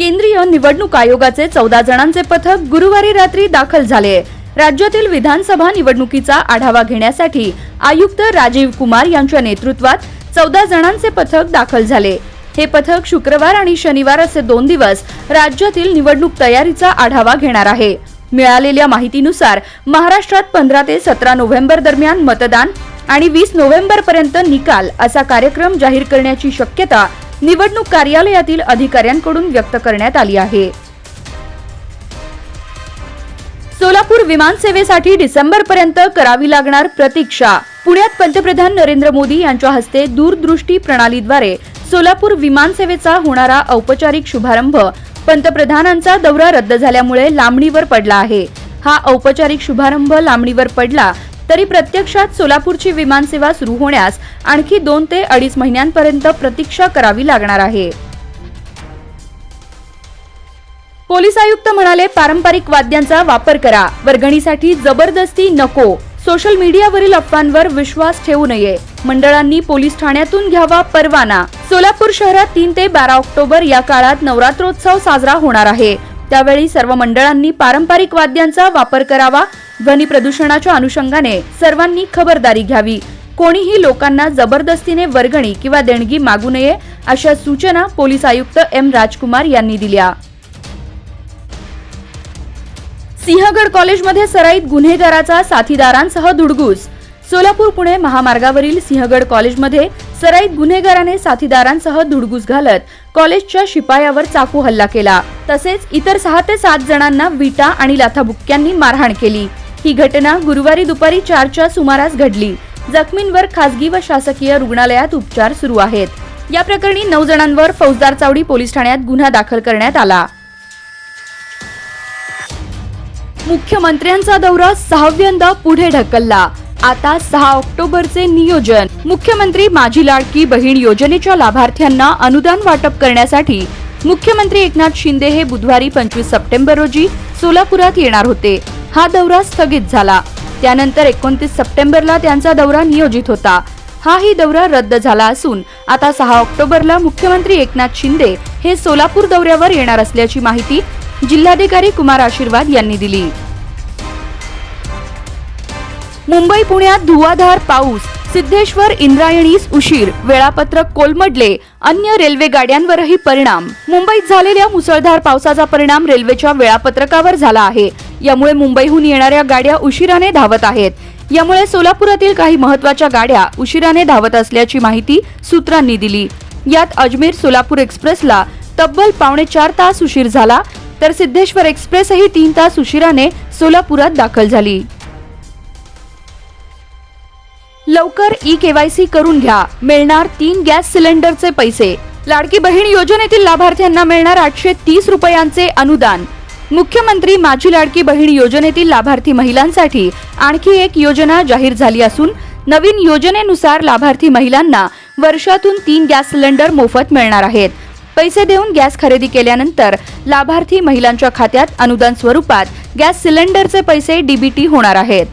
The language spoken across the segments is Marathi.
केंद्रीय निवडणूक आयोगाचे चौदा जणांचे पथक गुरुवारी रात्री दाखल झाले. राज्यातील विधानसभा निवडणुकीचा आढावा घेण्यासाठी आयुक्त राजीव कुमार यांच्या नेतृत्वात चौदा जणांचे पथक दाखल झाले. हे पथक शुक्रवार आणि शनिवार असे दोन दिवस राज्यातील निवडणूक तयारीचा आढावा घेणार आहे. मिळालेल्या माहितीनुसार महाराष्ट्रात पंधरा ते सतरा नोव्हेंबर दरम्यान मतदान आणि वीस नोव्हेंबर पर्यंत निकाल असा कार्यक्रम जाहीर करण्याची शक्यता निवडणूक कार्यालयातील अधिकाऱ्यांकडून व्यक्त करण्यात आली आहे. सोलापूर विमानसेवेसाठी डिसेंबरपर्यंत करावी लागणार प्रतीक्षा. पुण्यात पंतप्रधान नरेंद्र मोदी यांच्या हस्ते दूरदृष्टी प्रणालीद्वारे सोलापूर विमानसेवेचा होणारा औपचारिक शुभारंभ पंतप्रधानांचा दौरा रद्द झाल्यामुळे लांबणीवर पडला आहे. हा औपचारिक शुभारंभ लांबणीवर पडला तरी प्रत्यक्षात सोलापूरची विमानसेवा सुरू होण्यास आणखी दोन ते अडीच महिन्यांपर्यंत प्रतीक्षा करावी लागणार आहे. पोलीस आयुक्त म्हणाले पारंपरिक वाद्यांचा वापर करा. वर्गणीसाठी जबरदस्ती नको. सोशल मीडियावरील अफवांवर विश्वास ठेवू नये. मंडळांनी पोलीस ठाण्यातून घ्यावा परवाना. सोलापूर शहरात तीन ते बारा ऑक्टोबर या काळात नवरात्रोत्सव साजरा होणार आहे. त्यावेळी सर्व मंडळांनी पारंपरिक वाद्यांचा वापर करावा ध्वनी प्रदूषणाच्या अनुषंगाने सर्वांनी खबरदारी घ्यावी. कोणीही लोकांना जबरदस्तीने वर्गणी किंवा देणगी मागू नये अशा सूचना पोलीस आयुक्त एम राजकुमार यांनी दिल्या. सिंहगड कॉलेजमध्ये सराईत गुन्हेगाराचा साथीदारांसह धुडगूस सोलापूर पुणे महामार्गावरील सिंहगड कॉलेजमध्ये सराईत गुन्हेगाराने साथीदारांसह धुडगूस घालत कॉलेजच्या शिपायावर चाकू हल्ला केला. तसेच इतर सहा ते सात जणांना विटा आणि लाथाबुक्क्यांनी मारहाण केली. ही घटना गुरुवारी दुपारी चारच्या सुमारास घडली. जखमींवर खासगी व शासकीय रुग्णालयात उपचार सुरू आहेत. या प्रकरणी नऊ जणांवर फौजदार चावडी पोलीस ठाण्यात गुन्हा दाखल करण्यात आला. मुख्यमंत्र्यांचा दौरा सहाव्यांदा पुढे ढकलला. आता सहा ऑक्टोबरचे नियोजन. मुख्यमंत्री माझी लाडकी बहीण योजनेच्या लाभार्थ्यांना अनुदान वाटप करण्यासाठी मुख्यमंत्री एकनाथ शिंदे हे बुधवारी पंचवीस सप्टेंबर रोजी सोलापुरात येणार होते. हा दौरा स्थगित झाला. त्यानंतर एकोणतीस सप्टेंबरला त्यांचा दौरा नियोजित होता. हाही दौरा रद्द झाला असून आता सहा ऑक्टोबरला मुख्यमंत्री एकनाथ शिंदे हे सोलापूर दौऱ्यावर येणार असल्याची माहिती जिल्हाधिकारी कुमार आशीर्वाद यांनी दिली. मुंबई पुण्यात धुवाधार पाऊस सिद्धेश्वर इंद्रायणीस उशीर वेळापत्रक कोलमडले अन्य रेल्वे गाड्यांवरही परिणाम. मुंबईत झालेल्या मुसळधार पावसाचा परिणाम रेल्वेच्या वेळापत्रकावर झाला आहे. यामुळे मुंबईहून येणाऱ्या गाड्या उशिराने धावत आहेत. यामुळे सोलापुरातील काही महत्त्वाच्या गाड्या उशिराने धावत असल्याची माहिती सूत्रांनी दिली. यात अजमेर सोलापूर एक्सप्रेसला तब्बल पावणे चार तास उशीर झाला तर सिद्धेश्वर एक्सप्रेसही तीन तास उशिराने सोलापुरात दाखल झाली. लवकर ई केवायसी करून घ्या. मिळणार तीन गॅस सिलेंडरचे पैसे. लाडकी बहीण योजनेतील लाभार्थ्यांना मिळणार आठशे तीस रुपयांचे अनुदान. मुख्यमंत्री माझी लाडकी बहीण योजनेतील लाभार्थी महिलांसाठी आणखी एक योजना जाहीर झाली असून नवीन योजनेनुसार लाभार्थी महिलांना वर्षातून तीन गॅस सिलेंडर मोफत मिळणार आहेत. पैसे देऊन गॅस खरेदी केल्यानंतर लाभार्थी महिलांच्या खात्यात अनुदान स्वरूपात गॅस सिलेंडरचे पैसे डीबीटी होणार आहेत.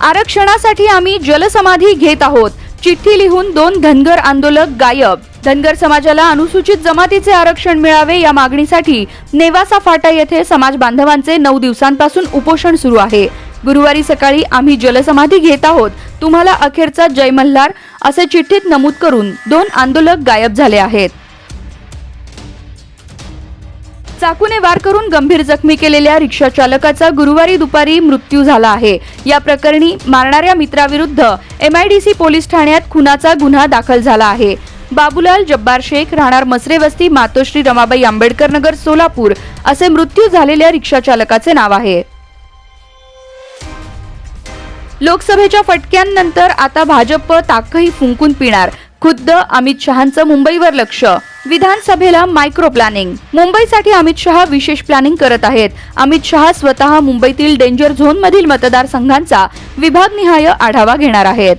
आरक्षणासाठी आम्ही जलसमाधी घेत आहोत. चिठ्ठी लिहून दोन धनगर आंदोलक गायब. धनगर समाजाला अनुसूचित जमातीचे आरक्षण मिळावे या मागणीसाठी नेवासा फाटा येथे समाज बांधवांचे नऊ दिवसांपासून उपोषण सुरू आहे. गुरुवारी सकाळी आम्ही जलसमाधी घेत आहोत. तुम्हाला अखेरचा जय मल्हार असे चिठ्ठीत नमूद करून दोन आंदोलक गायब झाले आहेत. चाकूने वार करून गंभीर जखमी केलेल्या रिक्षा चालकाचा गुरुवारी दुपारी मृत्यू झाला आहे. या प्रकरणी मारणाऱ्या मित्राविरुद्ध एमआयडीसी पोलीस ठाण्यात खुनाचा गुन्हा दाखल झाला आहे. बाबूलाल जब्बार शेख राहणार मसरे वस्ती मातोश्री रमाबाई आंबेडकर नगर सोलापूर असे मृत्यू झालेल्या रिक्षा चालकाचे नाव आहे. लोकसभेच्या फटक्यांनंतर आता भाजप ताकही फुंकून पिणार. खुद्द अमित शहांचं मुंबईवर लक्ष विधानसभेला मायक्रो प्लॅनिंग मुंबईसाठी अमित शहा विशेष प्लॅनिंग करत आहेत. अमित शहा स्वतः मुंबईतील डेंजर झोन मधील मतदारसंघांचा विभागनिहाय आढावा घेणार आहेत.